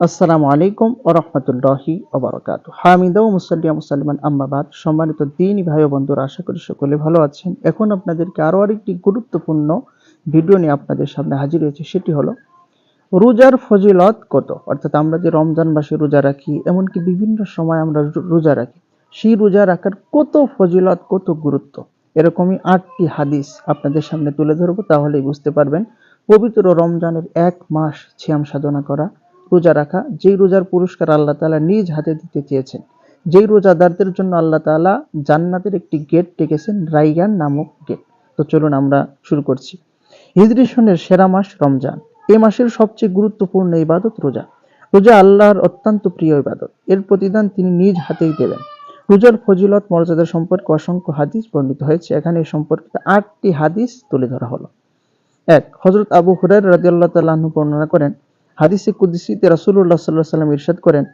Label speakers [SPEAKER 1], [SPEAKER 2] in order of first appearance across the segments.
[SPEAKER 1] আসসালামু আলাইকুম ও রহমতুল্লাহি ওবরাকাত হামিদা ও মুসাল্লিয়া মুসাল্লিমান আম্মাবাদ সম্মানিত দিনী ভাই বন্ধুরা, আশা করি সকলে ভালো আছেন। এখন আপনাদেরকে আরও আরেকটি গুরুত্বপূর্ণ ভিডিও নিয়ে আপনাদের সামনে হাজির হয়েছে, সেটি হলো, রোজার ফজিলত কত? অর্থাৎ আমরা যে রমজান মাসে রোজা রাখি, এমনকি বিভিন্ন সময় আমরা রোজা রাখি, সেই রোজা রাখার কত ফজিলত, কত গুরুত্ব? এরকমই আটটি হাদিস আপনাদের সামনে তুলে ধরবো, তাহলেই বুঝতে পারবেন। পবিত্র রমজানের এক মাস ছিয়াম সাধনা করা রোজা রাখা, যেই রোজার পুরস্কার আল্লাহ তাআলা নিজ হাতে দিতে চেয়েছেন, যেই রোজাদারদের জন্য আল্লাহ তাআলা জান্নাতের একটি গেট ডেকেছেন, রাইগান নামক গেট তো চলুন আমরা শুরু করছি। হিজরি সনের সেরা মাস রমজান। এ মাসের সবচেয়ে গুরুত্বপূর্ণ ইবাদত রোজা। রোজা আল্লাহর অত্যন্ত প্রিয় ইবাদত। এর প্রতিদান তিনি নিজ হাতেই দেবেন। রোজার ফজিলত, মর্যাদা সম্পর্কে অসংখ্য হাদিস বর্ণিত হয়েছে। এখানে এই সম্পর্কিত আটটি হাদিস তুলে ধরা হলো। এক হজরত আবু হুরার রাদিয়াল্লাহু তাআলা আনহু বর্ণনা করেন হাদিসে কুদসিতে রাসূলুল্লাহ সাল্লাল্লাহু আলাইহি সাল্লাম ইরশাদ করেন,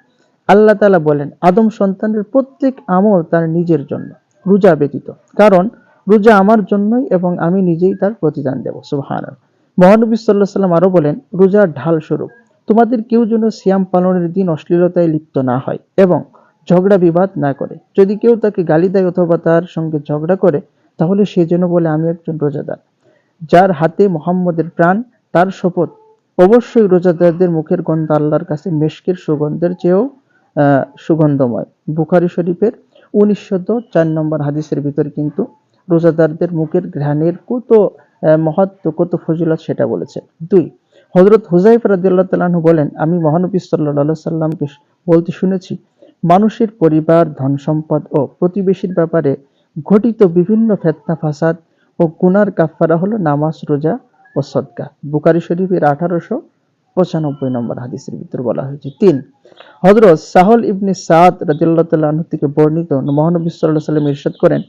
[SPEAKER 1] আল্লাহ তাআলা বলেন, আদম সন্তানের প্রত্যেক আমল তার নিজের জন্য, রোজা ব্যতীত। কারণ, রোজা আমার জন্যই এবং আমি নিজেই তার প্রতিদান দেব, সুবহানাল্লাহ। মহানবী আলাইহি সাল্লাম আরও বলেন রোজা ঢাল স্বরূপ তোমাদের কেউ যেন সিয়াম পালনের দিন অশ্লীলতায় লিপ্ত না হয় এবং ঝগড়া বিবাদ না করে। যদি কেউ তাকে গালি দেয় অথবা তার সঙ্গে ঝগড়া করে, তাহলে সে যেন বলে, আমি একজন রোজাদার। যার হাতে মোহাম্মদের প্রাণ, তার শপথ অবশ্যই রোজাদারদের মুখের গন্ধ আল্লাহর কাছে মেশকের সুগন্ধের চেয়েও সুগন্ধময়। বুখারি শরীফের উনিশশত চার নম্বর হাদিসের ভিতর কিন্তু রোজাদারদের মুখের ঘ্রাণের কত মহত্ব, কত ফজিলত সেটা বলেছে। দুই হজরত হুজাইফ রাদিয়াল্লাহু তাআলা আনহু বলেন, আমি মহানবী সাল্লাল্লাহু সাল্লামকে বলতে শুনেছি, মানুষের পরিবার, ধন সম্পদ ও প্রতিবেশীর ব্যাপারে ঘটিত বিভিন্ন ফেতনা, ফাসাদ ও গুনার কাফারা হলো নামাজ, রোজা ও সদকা। বুকারি শরীফের আঠারোশো পঁচানব্বই নম্বর হাদিসের ভিতর বলা হয়েছে। তিন হজরত সাহল ইবনে সাদ তাআলা থেকে বর্ণিত মহানবী আলাইহি সাল্লাম ইরশাদ করেন,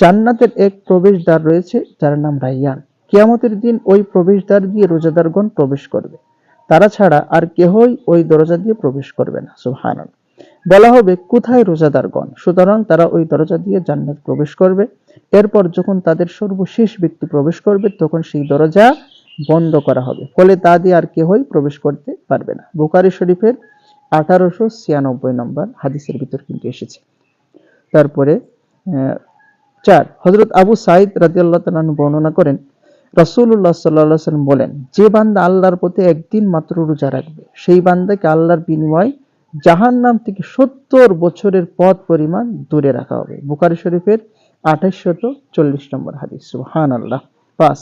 [SPEAKER 1] জান্নাতের এক প্রবেশদ্বার রয়েছে যার নাম রাইয়ান। কিয়ামতের দিন ওই প্রবেশদ্বার দিয়ে রোজাদারগণ প্রবেশ করবে। তারা ছাড়া আর কেহই ওই দরজা দিয়ে প্রবেশ করবে না। সুবহানাল্লাহ। বলা হবে, কোথায় রোজাদারগণ? সুতরাং তারা ওই দরজা দিয়ে জান্নাত প্রবেশ করবে। এরপর যখন তাদের সর্বশেষ ব্যক্তি প্রবেশ করবে, তখন সেই দরজা বন্ধ করা হবে। ফলে তা দিয়ে আর কেহই প্রবেশ করতে পারবে না। বুকারি শরীফের আঠারোশো ছিয়ানব্বই নম্বর হাদিসের ভিতর কিন্তু এসেছে। তারপরে চার হজরত আবু সাইদ রাদিয়াল্লাহু তাআলা আনহু বর্ণনা করেন আলাইহি ওয়াসাল্লাম বলেন, যে বান্দা আল্লাহর পথে একদিন মাত্র রোজা রাখবে, সেই বান্দাকে আল্লাহর বিনিময় জাহান্নাম থেকে সত্তর বছরের পথ পরিমাণ দূরে রাখা হবে। বুখারী শরীফের আঠাশশত চল্লিশ নম্বর হাদিস। সুবহান আল্লাহ পাঁচ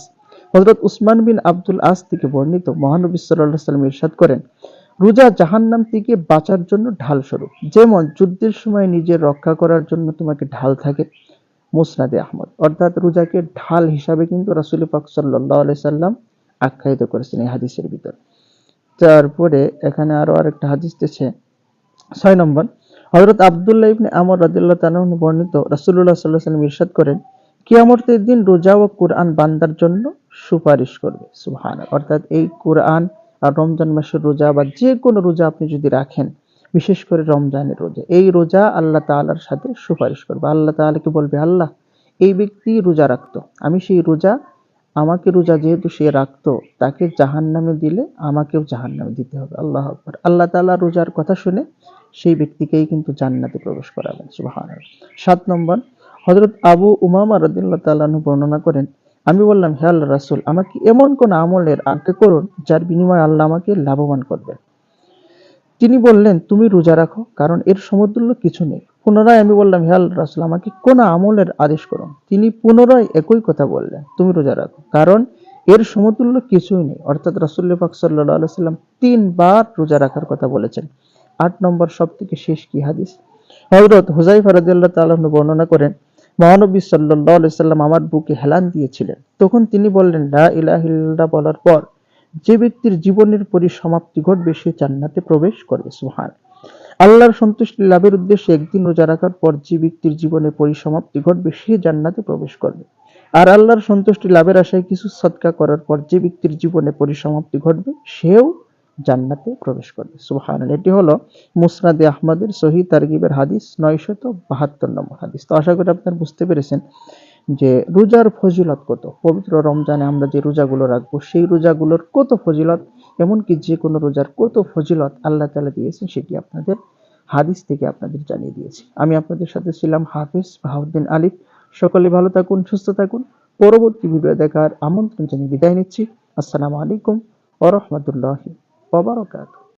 [SPEAKER 1] হজরত উসমান বিন আব্দুল আস থেকে বর্ণিত মহানবী সাল্লাল্লাহু আলাইহি ওয়াসাল্লাম ইরশাদ করেন, রোজা জাহান্নাম থেকে বাঁচার জন্য ঢাল স্বরূপ। যেমন যুদ্ধের সময় নিজের রক্ষা করার জন্য তোমাকে ঢাল থাকে, মুসনাদে আহমদ। অর্থাৎ রোজাকে ঢাল হিসাবে কিন্তু রাসূল পাক সাল্লাল্লাহু আলাইহি সাল্লাম আখ্যায়িত করেছেন এই হাদিসের ভিতর। তারপরে এখানে আরও আরেকটা হাদিস দিচ্ছে ছয় নম্বর, হযরত আব্দুল্লাহ ইবনে আমর রাদিয়াল্লাহু তাআলা আনহু বর্ণিত রাসূলুল্লাহ সাল্লাল্লাহু আলাইহি ওয়াসাল্লাম ইরশাদ করেন, কিয়ামতের দিন রোজা ও কুরআন বান্দার জন্য সুপারিশ করবে। সুবহানাল্লাহ, অর্থাৎ এই কুরআন আর রমজান মাসের রোজা বা যে কোনো রোজা আপনি যদি রাখেন, বিশেষ করে রমজানের রোজা, এই রোজা আল্লাহ তাআলার সাথে সুপারিশ করবে। আল্লাহ তাআলাকে বলবে? আল্লাহ, এই ব্যক্তি রোজা রাখতো, আমি সেই রোজা, আমাকে রোজা যেহেতু সে রাখতো, তাকে জাহান্নামে দিলে আমাকেও জাহান্নামে দিতে হবে। আল্লাহ আকবার। আল্লাহ তাআলা রোজার কথা শুনে সেই ব্যক্তিকেই কিন্তু জান্নাতে প্রবেশ করাবেন, সুবহানাল্লাহ। সাত নম্বর, হযরত আবু উমামা রাদিয়াল্লাহু তাআলা আনহু বর্ণনা করেন, আমি বললাম, হে আল্লাহ রাসূল, আমাকে এমন কোন আমলের আজ্ঞা করুন, যার বিনিময়ে আল্লাহ আমাকে লাভবান করবেন। তিনি বললেন, তুমি রোজা রাখো, কারণ এর সমতুল্য কিছু নেই। পুনরায় আমি বললাম, হে আল্লাহ রাসূল, আমাকে কোন আমলের আদেশ করুন? তিনি পুনরায় একই কথা বললেন, তুমি রোজা রাখো, কারণ এর সমতুল্য কিছুই নেই। অর্থাৎ সাল্লাল্লাহু আলাইহি সাল্লাম তিনবার রোজা রাখার কথা বলেছেন। আট নম্বর সব থেকে শেষ কি হাদিস? হযরত হুজাইফা রাদিয়াল্লাহু তাআলা আনহু বর্ণনা করেন, মহানবী সাল্লাল্লাহু সাল্লাম আমার বুকে হেলান দিয়েছিলেন। তখন তিনি বললেন, লা ইলাহা ইল্লাল্লাহ বলার পর যে ব্যক্তির জীবনের পরিসমাপ্তি ঘটবে, সে জান্নাতে প্রবেশ করবে। সুবহান। আল্লাহর সন্তুষ্টি লাভের উদ্দেশ্যে একদিন রোজা রাখার পর যে ব্যক্তির জীবনে পরিসমাপ্তি ঘটবে, সে জান্নাতে প্রবেশ করবে। আর আল্লাহর সন্তুষ্টি লাভের আশায় কিছু সদকা করার পর যে ব্যক্তির জীবনে পরিসমাপ্তি ঘটবে, সেও জান্নাতে প্রবেশ করবে। সুবহান এটি হলো মুসনাদে আহমদের সহি তারগিবের হাদিস, নয়শত বাহাত্তর নম্বর হাদিস। তো আশা করি আপনারা বুঝতে পেরেছেন যে রোজার ফজিলত কত। পবিত্র রমজানে আমরা যে রোজাগুলো রাখব, সেই রোজাগুলোর কত ফজিলত, এমনকি যে কোনো রোজার কত ফজিলত আল্লাহ তালা দিয়েছেন, সেটি আপনাদের হাদিস থেকে আপনাদের জানিয়ে দিয়েছি। আমি আপনাদের সাথে ছিলাম হাফিজ বাহাউদ্দিন আলিফ। সকলে ভালো থাকুন, সুস্থ থাকুন। পরবর্তী ভিডিও দেখার আমন্ত্রণ জানিয়ে বিদায় নিচ্ছি। আসসালামু আলাইকুম ওরহমতুল্লাহি ওবরাকাতুহ